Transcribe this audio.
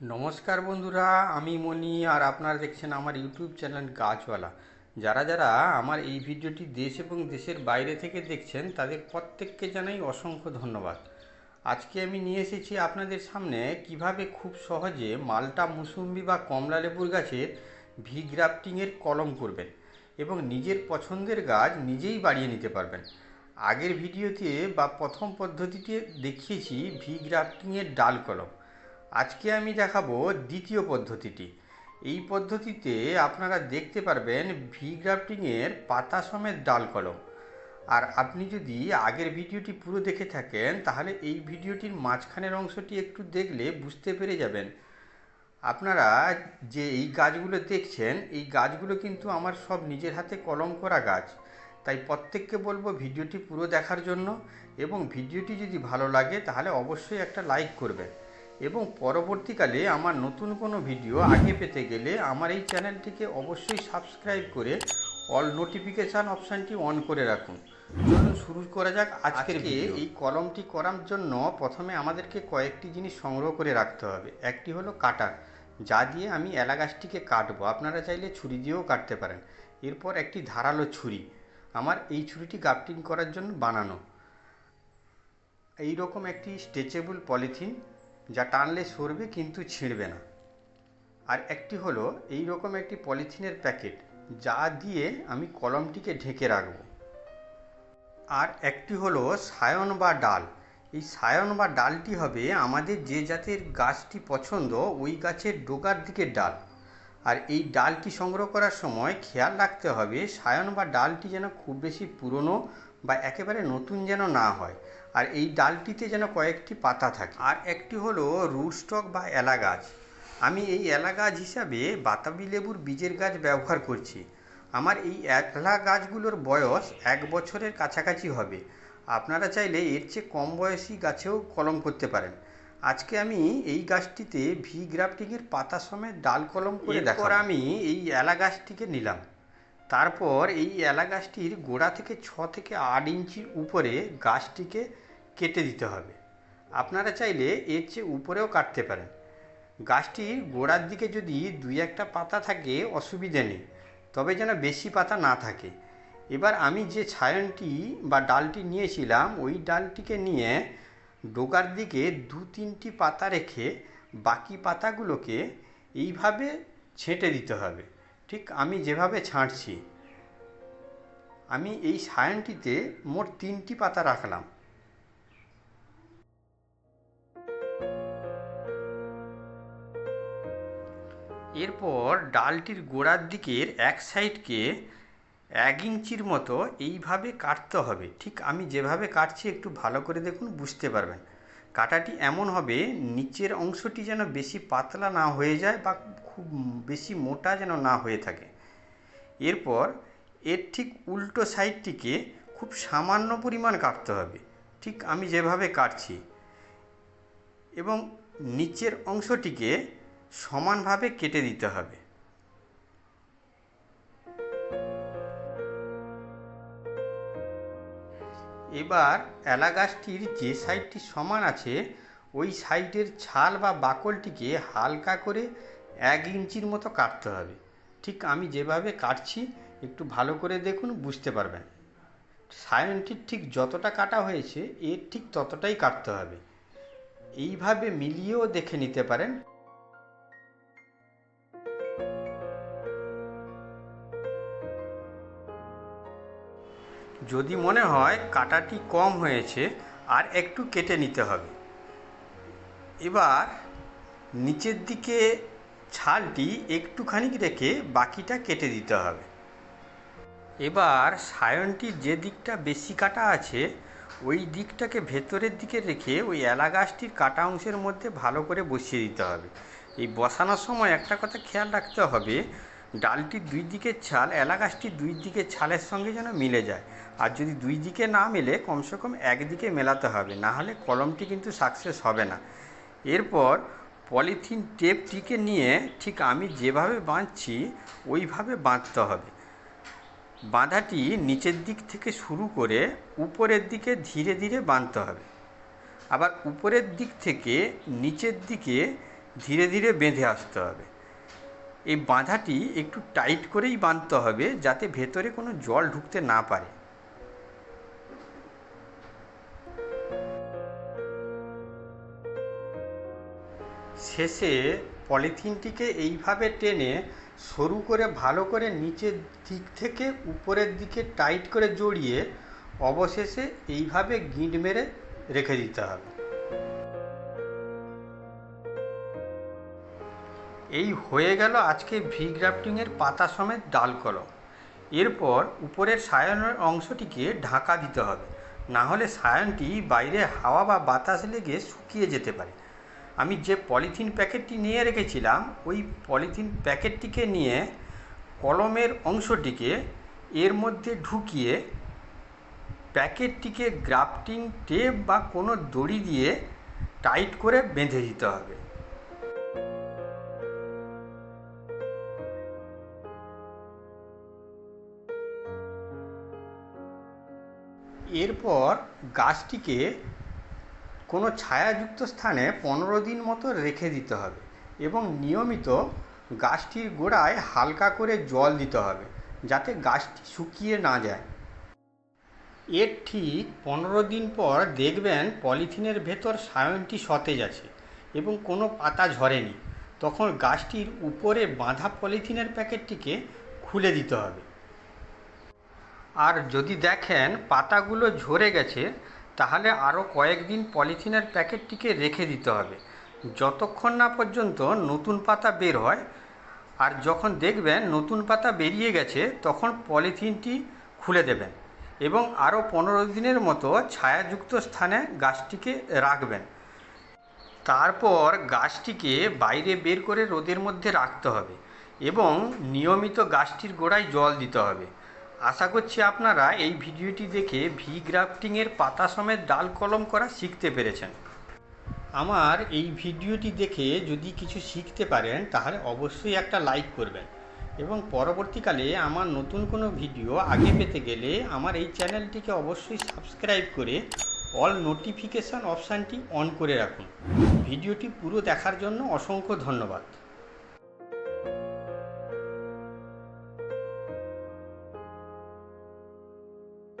নমস্কার বন্ধুরা, আমি মনি আর আপনারা দেখছেন আমার ইউটিউব চ্যানেল গাছওয়ালা। যারা যারা আমার এই ভিডিওটি দেশ এবং দেশের বাইরে থেকে দেখছেন, তাদের প্রত্যেককে জানাই অসংখ্য ধন্যবাদ। আজকে আমি নিয়ে এসেছি আপনাদের সামনে কীভাবে খুব সহজে মালটা মুসুম্বি বা কমলা লেবুর গাছের ভি গ্রাফটিংয়ের কলম করবেন এবং নিজের পছন্দের গাছ নিজেই বাড়িয়ে নিতে পারবেন। আগের ভিডিওতে বা প্রথম পদ্ধতিতে দেখিয়েছি ভি গ্রাফটিংয়ের ডাল কলম। আজকে আমি দেখাবো দ্বিতীয় পদ্ধতিটি। এই পদ্ধতিতে আপনারা দেখতে পারবেন ভি গ্রাফটিংয়ের পাতা সমেত ডাল কলম। আর আপনি যদি আগের ভিডিওটি পুরো দেখে থাকেন, তাহলে এই ভিডিওটির মাঝখানের অংশটি একটু দেখলে বুঝতে পেরে যাবেন। আপনারা যে এই গাছগুলো দেখছেন, এই গাছগুলো কিন্তু আমার সব নিজের হাতে কলম করা গাছ। তাই প্রত্যেককে বলব ভিডিওটি পুরো দেখার জন্য এবং ভিডিওটি যদি ভালো লাগে, তাহলে অবশ্যই একটা লাইক করবেন। এবং পরবর্তীকালে আমার নতুন কোনো ভিডিও আগে পেতে গেলে আমার এই চ্যানেলটিকে অবশ্যই সাবস্ক্রাইব করে অল নোটিফিকেশান অপশানটি অন করে রাখুন। চলুন শুরু করা যাক আজকের ভিডিও। এই কলমটি করার জন্য প্রথমে আমাদেরকে কয়েকটি জিনিস সংগ্রহ করে রাখতে হবে। একটি হলো কাটার যা দিয়ে আমি এলা গাছটিকে কাটবো। আপনারা চাইলে ছুরি দিয়েও কাটতে পারেন। এরপর একটি ধারালো ছুরি। আমার এই ছুরিটি গাফটিং করার জন্য বানানো। এই রকম একটি স্ট্রেচেবল পলিথিন। যা টানলে সরবে কিন্তু ছিঁড়বে না। আর একটি হলো এই রকম একটি পলিথিনের প্যাকেট যা দিয়ে আমি কলমটিকে ঢেকে রাখব। আর একটি হলো সায়ন বা ডাল। এই সায়ন বা ডালটি হবে আমাদের যে জাতের গাছটি পছন্দ, ওই গাছের ডোগার দিকের ডাল। আর এই ডালটি সংগ্রহ করার সময় খেয়াল রাখতে হবে, সায়ন বা ডালটি যেন খুব বেশি পুরনো বা একেবারে নতুন যেন না হয়। আর এই ডালটিতে যেন কয়েকটি পাতা থাকে। আর একটি হলো রুটস্টক বা এলা গাছ আমি এই এলা গাছ হিসাবে বাতাবি লেবুর বীজের গাছ ব্যবহার করছি। আমার এই এলা গাছগুলোর বয়স এক বছরের কাছাকাছি হবে। আপনারা চাইলে এর চেয়ে কম বয়সী গাছেও কলম করতে পারেন। আজকে আমি এই গাছটিতে ভি গ্রাফটিংয়ের পাতা সমেত ডাল কলম করে দেখাবো। আমি এই এলা গাছটিকে নিলাম। তারপর এই এলা গাছটির গোড়া থেকে ছ থেকে আট ইঞ্চির উপরে গাছটিকে কেটে দিতে হবে। আপনারা চাইলে এর চেয়ে উপরেও কাটতে পারেন। গাছটির গোড়ার দিকে যদি দুই একটা পাতা থাকে, অসুবিধে নেই, তবে যেন বেশি পাতা না থাকে। এবার আমি যে ছায়নটি বা ডালটি নিয়েছিলাম, ওই ডালটিকে নিয়ে ডোকার দিকে দু তিনটি পাতা রেখে বাকি পাতাগুলোকে এইভাবে ছেঁটে দিতে হবে। ঠিক আমি যেভাবে ছাঁটছি আমি এই সায়নটিতে মোট তিনটি পাতা রাখলাম। এরপর ডালটির গোড়ার দিকের এক সাইডকে এক ইঞ্চির মতো এইভাবে কাটতে হবে। ঠিক আমি যেভাবে কাটছি একটু ভালো করে দেখুন, বুঝতে পারবেন। কাটাটি এমন হবে, নিচের অংশটি যেন বেশি পাতলা না হয়ে যায় বা খুব বেশি মোটা যেন না হয়ে থাকে। এরপর এর ঠিক উল্টো সাইডটিকে খুব সামান্য পরিমাণ কাটতে হবে। ঠিক আমি যেভাবে কাটছি। এবং নিচের অংশটিকে সমানভাবে কেটে দিতে হবে। এবার এলা গাছটির যে সাইডটি সমান আছে, ওই সাইডের ছাল বা বাকলটিকে হালকা করে এক ইঞ্চির মতো কাটতে হবে। ঠিক আমি যেভাবে কাটছি, একটু ভালো করে দেখুন, বুঝতে পারবেন। সায়নটির ঠিক যতটা কাটা হয়েছে, এর ঠিক ততটাই কাটতে হবে। এইভাবে মিলিয়েও দেখে নিতে পারেন। যদি মনে হয় কাটাটি কম হয়েছে, আর একটু কেটে নিতে হবে। এবার নিচের দিকে ছালটি একটুখানি রেখে বাকিটা কেটে দিতে হবে। এবার সায়নটির যে দিকটা বেশি কাটা আছে, ওই দিকটাকে ভেতরের দিকে রেখে ওই এলা গাছটির কাটা অংশের মধ্যে ভালো করে বসিয়ে দিতে হবে। এই বসানোর সময় একটা কথা খেয়াল রাখতে হবে ডালটির দুই দিকের ছাল এলা দুই দিকের ছালের সঙ্গে যেন মিলে যায়। আর যদি দুই দিকে না মেলে, কমসে কম একদিকে মেলাতে হবে। না হলে কলমটি কিন্তু সাকসেস হবে না। এরপর পলিথিন টেপটিকে নিয়ে ঠিক আমি যেভাবে বাঁধছি, ওইভাবে বাঁধতে হবে। বাঁধাটি নিচের দিক থেকে শুরু করে উপরের দিকে ধীরে ধীরে বাঁধতে হবে। আবার উপরের দিক থেকে নিচের দিকে ধীরে ধীরে বেঁধে আসতে হবে। এই বাঁধাটি একটু টাইট করেই বাঁধতে হবে যাতে ভেতরে কোনো জল ঢুকতে না পারে। শেষে পলিথিনটিকে এইভাবে টেনে সরু করে ভালো করে নিচের দিক থেকে উপরের দিকে টাইট করে জড়িয়ে অবশেষে এইভাবে গিঁট মেরে রেখে দিতে হবে। এই হয়ে গেল আজকে ভি গ্রাফটিংয়ের পাতা সমেত ডাল কলম। এরপর উপরের সায়নের অংশটিকে ঢাকা দিতে হবে। না হলে সায়নটি বাইরে হাওয়া বা বাতাস লেগে শুকিয়ে যেতে পারে। আমি যে পলিথিন প্যাকেটটি নিয়ে রেখেছিলাম, ওই পলিথিন প্যাকেটটিকে নিয়ে কলমের অংশটিকে এর মধ্যে ঢুকিয়ে প্যাকেটটিকে গ্রাফটিং টেপ বা কোনো দড়ি দিয়ে টাইট করে বেঁধে দিতে হবে। এরপর গাছটিকে কোনো ছায়াযুক্ত স্থানে পনেরো দিন মতো রেখে দিতে হবে এবং নিয়মিত গাছটির গোড়ায় হালকা করে জল দিতে হবে যাতে গাছটি শুকিয়ে না যায়। এর ঠিক পনেরো দিন পর দেখবেন পলিথিনের ভেতর সায়নটি সতেজ আছে এবং কোনো পাতা ঝরেনি। তখন গাছটির উপরে বাঁধা পলিথিনের প্যাকেটটিকে খুলে দিতে হবে। আর যদি দেখেন পাতাগুলো ঝরে গেছে, তাহলে আরও কয়েকদিন পলিথিনের প্যাকেটটিকে রেখে দিতে হবে। যতক্ষণ না পর্যন্ত নতুন পাতা বের হয়, আর যখন দেখবেন নতুন পাতা বেরিয়ে গেছে, তখন পলিথিনটি খুলে দেবেন এবং আরও পনেরো দিনের মতো ছায়াযুক্ত স্থানে গাছটিকে রাখবেন। তারপর গাছটিকে বাইরে বের করে রোদের মধ্যে রাখতে হবে এবং নিয়মিত গাছটির গোড়ায় জল দিতে হবে। আশা করছি আপনারা এই ভিডিওটি দেখে ভি গ্রাফটিংয়ের পাতা সমেত ডাল কলম করা শিখতে পেরেছেন। আমার এই ভিডিওটি দেখে যদি কিছু শিখতে পারেন, তাহলে অবশ্যই একটা লাইক করবেন এবং পরবর্তীকালে আমার নতুন কোনো ভিডিও আগে পেতে গেলে আমার এই চ্যানেলটিকে অবশ্যই সাবস্ক্রাইব করে অল নোটিফিকেশান অপশানটি অন করে রাখুন। ভিডিওটি পুরো দেখার জন্য অসংখ্য ধন্যবাদ।